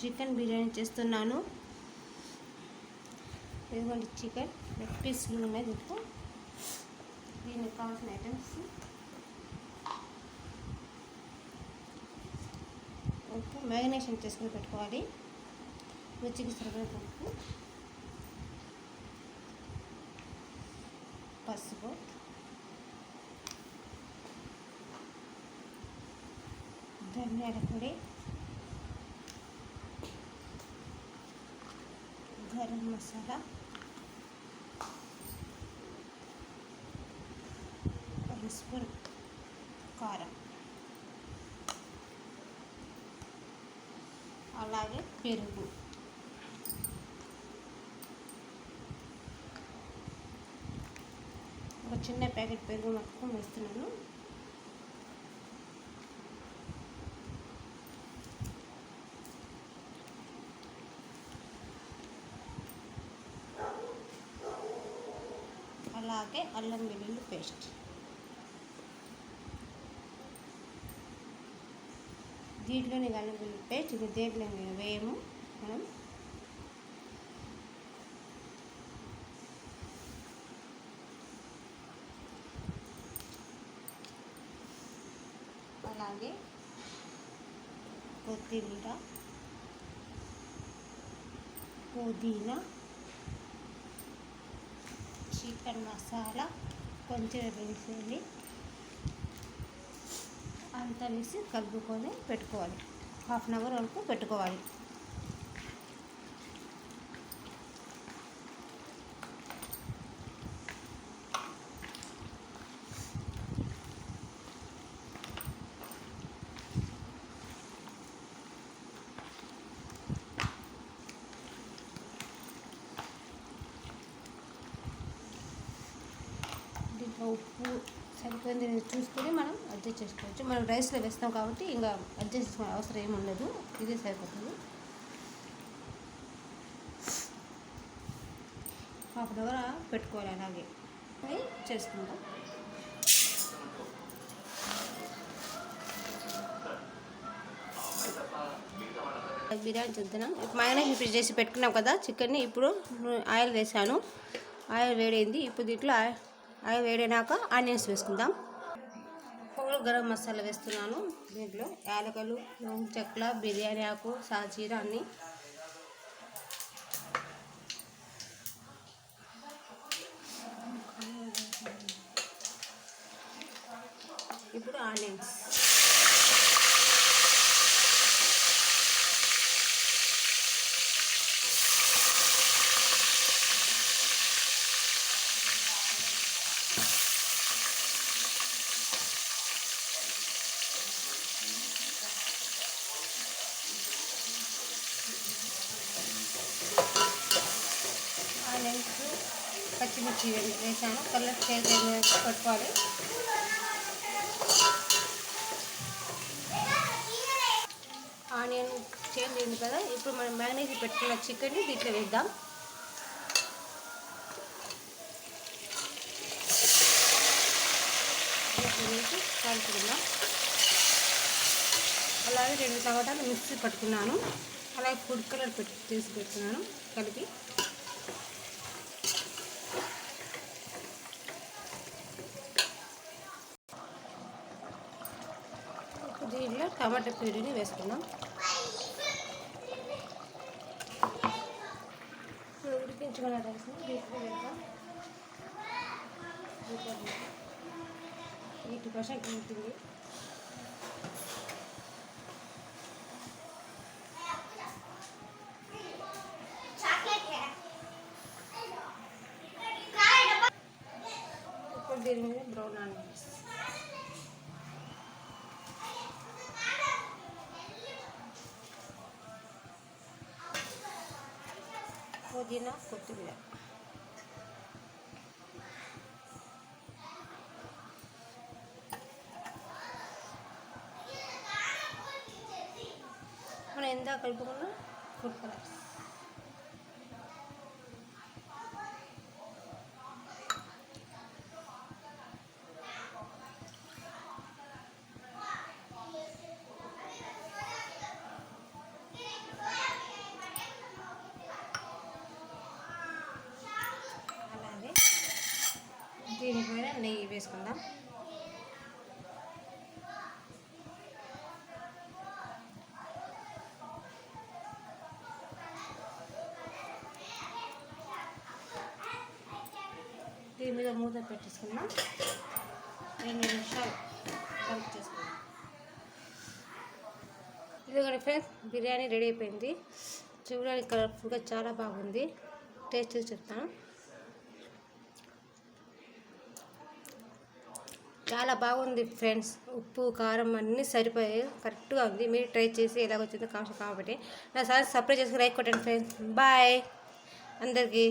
Chicken biryani చేస్తున్నాను. ఇదిగోండి chicken. Leg పీస్లు ఉన్నాయి దీంట్లో దీనికి కావాల్సిన ఐటమ్స్ ఓకే మ్యారినేషన్ చేసుకుని పెట్టుకోవాలి. రుచికి సరిపడే ఉప్పు పసుపు. ధనియాల పొడి. గరం మసాలా. ఒక స్పూన్ కారం. అలాగే పెరుగు. ఒక చిన్న ప్యాకెట్ పెరుగు మొత్తం వేస్తున్నాను. అలాగే అల్లం వెల్లుల్లి పేస్ట్. దీంట్లోని అల్లం వెల్లుల్లి పేస్ట్ ఇది దేంట్లో వేయము మనం అలాగే కొత్తిమీర పుదీనా చికెన్ మసాలా కొంచెం వేసేది అంత వేసి కలుపుకొని పెట్టుకోవాలి. హాఫ్ అన్ అవర్ వరకు పెట్టుకోవాలి దీంట్లో ఉప్పు సరిపోయింది అనేది చూసుకొని మనం అడ్జస్ట్ చేసుకోవచ్చు. మనం రైస్లో వేస్తాం కాబట్టి ఇంకా అడ్జస్ట్ చేసుకునే అవసరం ఏమి ఉండదు. ఇదే సరిపోతుంది. హాఫ్ అన్ అవర్ పెట్టుకోవాలి అలాగే. అది చేసుకుందాం. బిర్యానీ చూద్దాం. మైనస్ ఇప్పుడు చేసి పెట్టుకున్నాం కదా చికెన్ని ఇప్పుడు ఆయిల్ వేసాను. ఆయిల్ వేడైంది. ఇప్పుడు దీంట్లో ఆయిల్ అవి వేడైనాక ఆనియన్స్ వేసుకుందాం. పొగలు గరం మసాలా వేస్తున్నాను దీంట్లో. యాలకలు లవంగ చెక్కల బిర్యానీ ఆకు సాజీర అన్నీ. ఇప్పుడు ఆనియన్స్. పచ్చిమిర్చి వేసాను. కలర్ చేంజ్ అయిన పెట్టుకోవాలి. ఆనియన్ చేంజ్ అయింది కదా ఇప్పుడు మనం మ్యాగ్నేజ్ పెట్టుకున్న చికెన్ని దీంట్లో వేద్దాం. వేసి కలుపుకుందాం. అలాగే రెండు టమాటాలు మిక్సీ పట్టుకున్నాను. అలాగే ఫుడ్ కలర్ పెట్టి తీసి పెట్టుకున్నాను. కలిపి ఇందులో టమాటా ప్యూరీని వేసుకున్నాం ఇప్పుడు ఉడికించుకున్న రైస్ని దీంట్లో వేద్దాం ఎయిటీ పర్సెంట్ ఉంటుంది ఇప్పుడు దీని మీద బ్రౌన్ ఆనియన్స్. పుదీనా కొత్తిమీర మనం ఎందా కలుపుకున్న ఫుడ్ కలర్స్ నెయ్యి వేసుకుందాం. దీని మీద మూత పెట్టేసుకుందాం. రెండు నిమిషాలు కలిపి చేసుకుందాం. ఇదిగోండి ఫ్రెండ్స్ బిర్యానీ రెడీ అయిపోయింది. చూడడానికి కలర్ఫుల్గా చాలా బాగుంది. టేస్ట్ చూసి చెప్తాను. చాలా బాగుంది ఫ్రెండ్స్. ఉప్పు కారం అన్నీ సరిపోయాయి కరెక్ట్గా ఉంది. మీరు ట్రై చేసి ఎలాగ వచ్చిందో కావచ్చు కాబట్టి నా సార్ సర్ప్రైజ్ చేసుకుని రైట్ కొట్టండి ఫ్రెండ్స్. బాయ్. అందరికీ